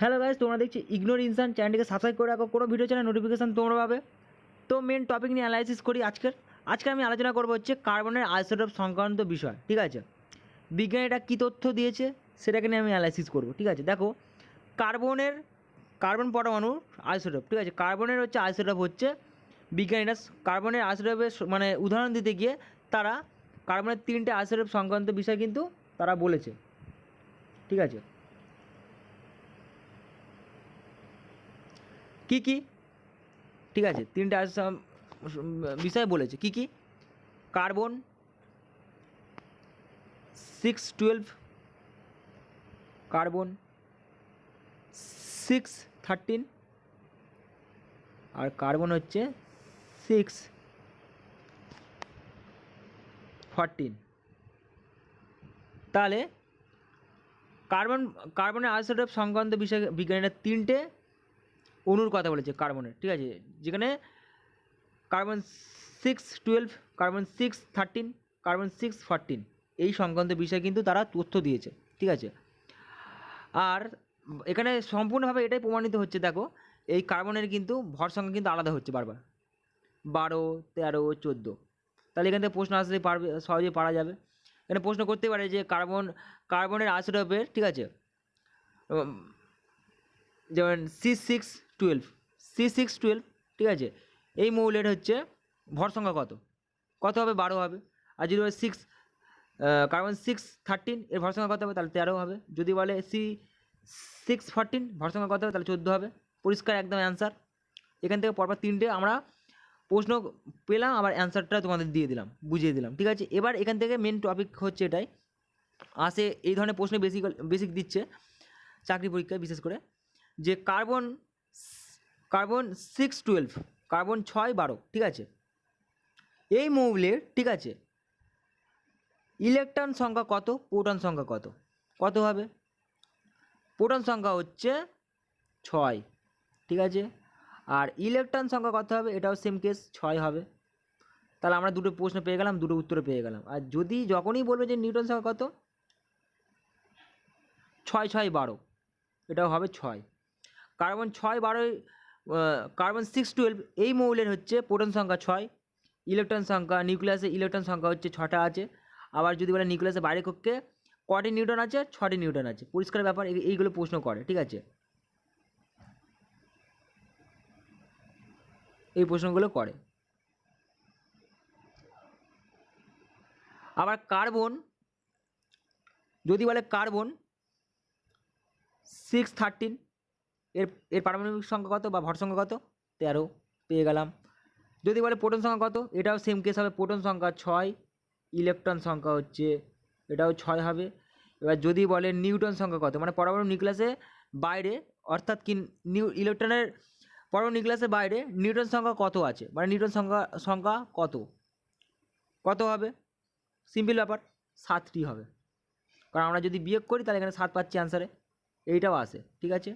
Hello guys তোমরা দেখছি ignore ইনসান চ্যানেলটিকে সাবস্ক্রাইব করে রাখো। কোনো ভিডিও চ্যানেল নোটিফিকেশান তোমরা পাবে। তো মেন টপিক নিয়ে অ্যানালাইসিস করি আজকের। আজকে আমি আলোচনা করব হচ্ছে কার্বনের আইসোটোপ সংক্রান্ত বিষয়, ঠিক আছে? বিজ্ঞানীরা কী তথ্য দিয়েছে সেটাকে নিয়ে আমি অ্যানালাইসিস করব, ঠিক আছে? দেখো কার্বনের কার্বন পরমাণু আইসোটোপ ঠিক আছে? কার্বনের হচ্ছে আইসোটোপ হচ্ছে বিজ্ঞানীরা কার্বনের আইসোটোপের মানে উদাহরণ দিতে গিয়ে তারা কার্বনের তিনটে আইসোটোপ সংক্রান্ত বিষয় কিন্তু তারা বলেছে, ঠিক আছে? কি কি? ঠিক আছে, তিনটে বিষয় বলেছে। কি কি? Carbon six twelve carbon six thirteen আর কার্বন হচ্ছে সিক্স ফরটিন তাহলে কার্বন, কার্বনের আইসোটোপ সংক্রান্ত বিষয়ে বিজ্ঞানীরা তিনটে অণুর কথা বলেছে কার্বনের, ঠিক আছে? যেখানে carbon six twelve carbon six thirteen carbon six fourteen এই সংক্রান্ত বিষয়ে কিন্তু তারা তথ্য দিয়েছে, ঠিক আছে? আর এখানে সম্পূর্ণভাবে এটাই প্রমাণিত হচ্ছে, দেখো, এই কার্বনের কিন্তু ভর সংখ্যা কিন্তু আলাদা হচ্ছে বারবার। বারো, তেরো, চোদ্দ। তাহলে এখান থেকে প্রশ্ন আসলে পারবে, সহজে পারা যাবে। এখানে প্রশ্ন করতে পারে যে কার্বন, কার্বনের আইসোটোপের ঠিক আছে? যেমন C six twelve C six twelve ঠিক আছে? এই মৌলের হচ্ছে ভর সংখ্যা কত? কত হবে? বারো হবে। আর যদি বলে সিক্স কার্বন সিক্স থার্টিন এর ভর সংখ্যা কত হবে? তাহলে তেরো হবে। যদি বলে সি সিক্স ফোরটিন ভর সংখ্যা কত হবে? তাহলে চোদ্দ হবে। পরিষ্কার একদম অ্যান্সার এখান থেকে পরপর তিনটে আমরা প্রশ্ন পেলাম, আবার অ্যান্সারটা তোমাদের দিয়ে দিলাম, বুঝিয়ে দিলাম, ঠিক আছে? এবার এখান থেকে মেন টপিক হচ্ছে এটাই। আসে এই ধরনের প্রশ্ন বেশি বেসিক দিচ্ছে চাকরি পরীক্ষায় বিশেষ করে। যে carbon carbon six twelve, carbon ছয় বারো, ঠিক আছে? এই মৌলের, ঠিক আছে? ইলেকট্রন সংখ্যা কত? প্রোটন সংখ্যা কত? কত হবে? প্রোটন সংখ্যা হচ্ছে ছয়, ঠিক আছে? আর ইলেকট্রন সংখ্যা কত হবে? এটাও সেম কেস ছয় হবে। তাহলে আমরা দুটো প্রশ্ন পেয়ে গেলাম, দুটো উত্তর পেয়ে গেলাম। আর যদি যখনই বলবে যে নিউটন সংখ্যা কত? ছয় ছয়, বারো। এটাও হবে ছয়। কার্বন ছয়, বারোয় কার্বন সিক্স টুয়েলভ এই মৌলের হচ্ছে প্রোটন সংখ্যা ছয় ইলেকট্রন সংখ্যা নিউক্লিয়াসে ইলেকট্রন সংখ্যা হচ্ছে ছটা আছে। আবার যদি বলে নিউক্লিয়াসের বাইরে কক্ষে, কটি নিউটন আছে? ছটি নিউটন আছে। পরিষ্কার ব্যাপার, এই- এইগুলো প্রশ্ন করে, ঠিক আছে? এই প্রশ্নগুলো করে। আবার কার্বন যদি বলে কার্বন সিক্স থার্টিন এর এর পারমাণবিক সংখ্যা কত বা ভর সংখ্যা কত? তেরো, পেয়ে গেলাম। যদি বলে প্রোটন সংখ্যা কত? এটাও সেম কেস হবে। প্রোটন সংখ্যা ছয়, ইলেকট্রন সংখ্যা হচ্ছে, এটাও ছয় হবে। এবার যদি বলে নিউটন সংখ্যা কত? মানে পরমাণু নিউক্লিয়াসে বাইরে, অর্থাৎ কি নিউ, ইলেকট্রনের পরমাণু নিউক্লিয়াসের বাইরে নিউটন সংখ্যা কত আছে? মানে নিউটন সংখ্যা সংখ্যা কত? কত হবে? সিম্পল ব্যাপার, সাতটি হবে। কারণ আমরা যদি বিয়োগ করি, তাহলে এখানে সাত পাচ্ছি অ্যান্সারে এইটাও আসে, ঠিক আছে?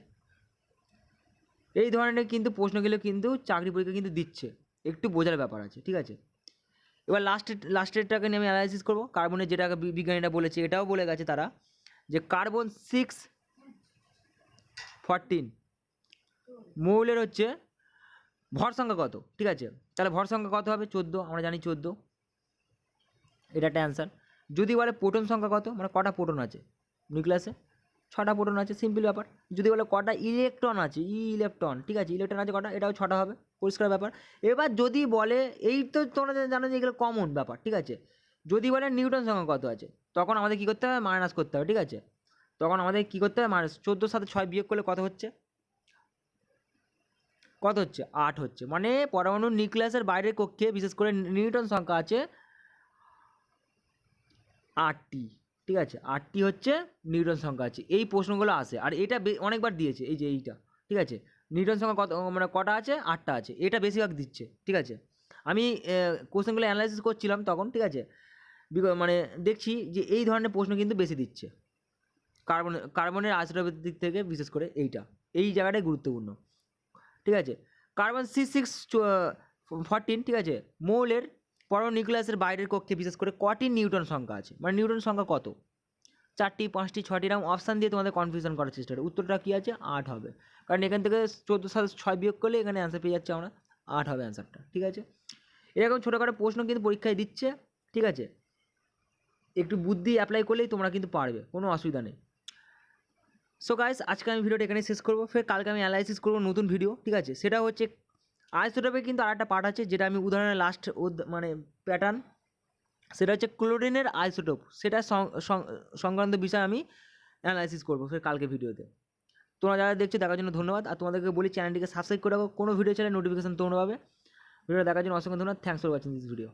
এই ধরনের কিন্তু প্রশ্নগুলো কিন্তু চাকরি পরীক্ষা কিন্তু দিচ্ছে। একটু বোঝার ব্যাপার আছে, ঠিক আছে? এবার লাস্টের লাস্টেরটাকে নিয়ে আমি অ্যানালাইসিস করব। কার্বনের যেটা বিজ্ঞানীরা বলেছে, এটাও বলে গেছে তারা যে কার্বন সিক্স ফরটিন মৌলের হচ্ছে ভর সংখ্যা কত, ঠিক আছে? তাহলে ভর সংখ্যা কত হবে? চোদ্দ, আমরা জানি চোদ্দ। এটা একটা অ্যান্সার যদি বলে প্রোটন সংখ্যা কত মানে কটা প্রোটন আছে? নিউক্লিয়াসে ছটা প্রোটন আছে সিম্পল ব্যাপার। যদি বলে কটা ইলেকট্রন আছে ই ইলেকট্রন ঠিক আছে? ইলেকট্রন আছে কটা, এটাও ছটা হবে, পরিষ্কার ব্যাপার। এবার যদি বলে, এই তো তোমরা জানো যে এগুলো কমন ব্যাপার, ঠিক আছে? যদি বলে নিউটন সংখ্যা কত আছে, তখন আমাদের কী করতে হবে? মাইনাস করতে হবে, ঠিক আছে? তখন আমাদের কী করতে হবে? মাইনাস চোদ্দোর সাথে ছয় বিয়োগ করলে কত হচ্ছে? কত হচ্ছে? আট হচ্ছে। মানে পরমাণু নিউক্লিয়াসের বাইরের কক্ষে, বিশেষ করে নিউটন সংখ্যা আছে আটটি। ঠিক আছে? আটটি হচ্ছে নিউটন সংখ্যা আছে। এই প্রশ্নগুলো আসে। আর এটা অনেকবার দিয়েছে, এই যে এইটা। ঠিক আছে? নিউটন সংখ্যা কত মানে কটা আছে? আটটা আছে। এটা বেশিরভাগ দিচ্ছে। ঠিক আছে? আমি কোশ্চেনগুলো অ্যানালাইসিস করছিলাম তখন, ঠিক আছে? মানে দেখছি যে এই ধরনের প্রশ্ন কিন্তু বেশি দিচ্ছে। কার্বন, কার্বনের আইসোটোপের দিক থেকে বিশেষ করে এইটা। এই জায়গাটাই গুরুত্বপূর্ণ। ঠিক আছে? কার্বন সি সিক্স ফরটিন, ঠিক আছে? মৌলের পরমাণু নিউক্লিয়াসের বাইরের কক্ষে, বিশেষ করে কটি নিউটন সংখ্যা আছে? মানে নিউটন সংখ্যা কত? চারটি, পাঁচটি ছটি এরকম অপশান দিয়ে তোমাদের কনফিউশন করার চেষ্টা করে। উত্তরটা কী আছে? আট হবে। কারণ এখান থেকে চোদ্দ সাত ছয় বিয়োগ করলে এখানে অ্যান্সার পেয়ে যাচ্ছে আমরা। আট হবে অ্যান্সারটা ঠিক আছে? এরকম ছোটোখাটো প্রশ্ন কিন্তু পরীক্ষায় দিচ্ছে, ঠিক আছে? একটু বুদ্ধি অ্যাপ্লাই করলেই তোমরা কিন্তু পারবে, কোনো অসুবিধা নেই। সো গাইস আজকে আমি ভিডিওটা এখানে শেষ করব। ফের কালকে আমি অ্যানালাইসিস করব নতুন ভিডিও ঠিক আছে? সেটা হচ্ছে আইসোটোপে কিন্তু আর একটা পার্ট আছে, যেটা আমি উদাহরণের লাস্ট মানে প্যাটার্ন সেটা হচ্ছে ক্লোরিনের আইসোটোপ সেটা সংক্রান্ত বিষয়ে আমি অ্যানালাইসিস করব সে কালকে ভিডিওতে। তোমরা যারা দেখছ দেখার জন্য ধন্যবাদ, আর তোমাদেরকে বলি চ্যানেলটিকে সাবস্ক্রাইব করে রাখো, কোনো ভিডিও চ্যানেল নোটিফিকেশন তোমরা পাবে। ভিডিও দেখার জন্য অসংখ্য ধন্যবাদ thanks for watching this video